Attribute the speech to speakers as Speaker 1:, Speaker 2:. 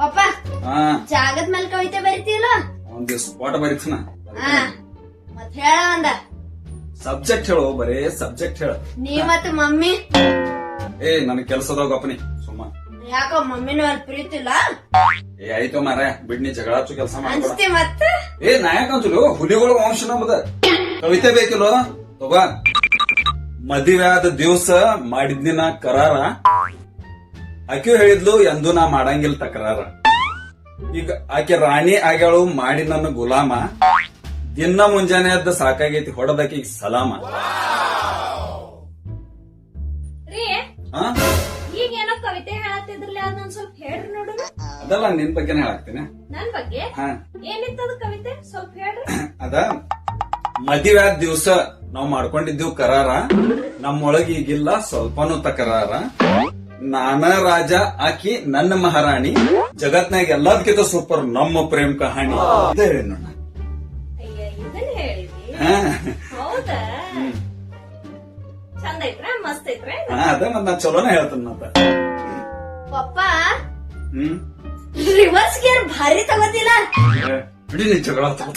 Speaker 1: ಪಪ್ಪ
Speaker 2: ಹಾ.
Speaker 1: ಜಾಗದ ಮೇಲೆ ಕವಿತೆ ಬರಿತೀಯಲ್ಲ?
Speaker 2: ಒಂದ್ ದಿವ್ಸ ಪಾಠ ಬರೀತನ
Speaker 1: ಮತ್ ಹೇಳ ಒಂದ.
Speaker 2: ಸಬ್ಜೆಕ್ಟ್ ಹೇಳು ಬರೇ ಸಬ್ಜೆಕ್ಟ್ ಹೇಳ.
Speaker 1: ನೀ ಮತ್ತೆ ಮಮ್ಮಿ?
Speaker 2: ಏ ನನ್ ಕೆಲ್ಸದಾಗ ಅಪ್ಪನಿ ಸುಮ್ಮ.
Speaker 1: ಯಾಕೋ ಮಮ್ಮಿನೂ ಅಲ್ಲಿ ಪ್ರೀತಿ ಇಲ್ಲ
Speaker 2: ಏ ಆಯ್ತು ಮಾರ ಬಿಡ್ನಿ ಜಗಳ ಹಚ್ಚು ಕೆಲಸ ಮಾಡಿ
Speaker 1: ಅನ್ಸ್ತಿ ಮತ್ತ?
Speaker 2: ಏ ನಾಯಕ ಅಂಚಲು ಹುಲಿಗಳ ವಂಶ ನಮ್ದ. ಕವಿತೆ ಬೇಕಿಲ್ಲ ತಗೋ. ಮದುವೆ ಆದ ದಿವಸ ಮಾಡಿದ್ನಿನ ಕರಾರ. ಆಕೆ ಹೇಳಿದ್ಲು ಎಂದೂ ನಾ ಮಾಡಂಗಿಲ್ಲ ತಕರಾರ. ಈಗ ಆಕೆ ರಾಣಿ ಆಗ್ಯಾಳು ಮಾಡಿ ನನ್ನ ಗುಲಾಮ. ದಿನ ಮುಂಜಾನೆ ಅದ್ದ ಸಾಕಾಗೈತಿ ಹೊಡದಕ್ಕೆ ಸಲಾಮ. ಆ?
Speaker 3: ಈಗ ನೋಡೋಣ
Speaker 2: ಅದಲ್ಲ ನಿನ್ ಬಗ್ಗೆನೇ ಹೇಳಾಕ್ತೀನಿ ಅದ ಮದುವೆ ಆದ ದಿವ್ಸ ನಾವ್ ಮಾಡ್ಕೊಂಡಿದ್ದೀವಿ ಕರಾರ. ನಮ್ಮೊಳಗ ಈಗಿಲ್ಲ ಸ್ವಲ್ಪನೂ ತಕರಾರ. ನಾನ ರಾಜ ಆಕಿ ನನ್ನ ಮಹಾರಾಣಿ. ಜಗತ್ನಾಗ ಎಲ್ಲದಕ್ಕಿಂತ ಸೂಪರ್ ನಮ್ಮ ಪ್ರೇಮ್ ಕಹಾಣಿ. ಇದೇ ಹೇಳಿ ನೋಡ ಅದ ಮತ್ ನಾ ಚಲೋನ ಹೇಳ್ತೇನೆ ಮತ್ತ.
Speaker 1: ಪಪ್ಪ
Speaker 2: ಹ್ಮ್.
Speaker 1: ರಿವರ್ಸ್ ಗೇರ್ ಭಾರಿ ತಗೋತಿಲ್ಲ
Speaker 2: ಬಿಡಿ ನೀ ಜಗಳ ತಗೋ.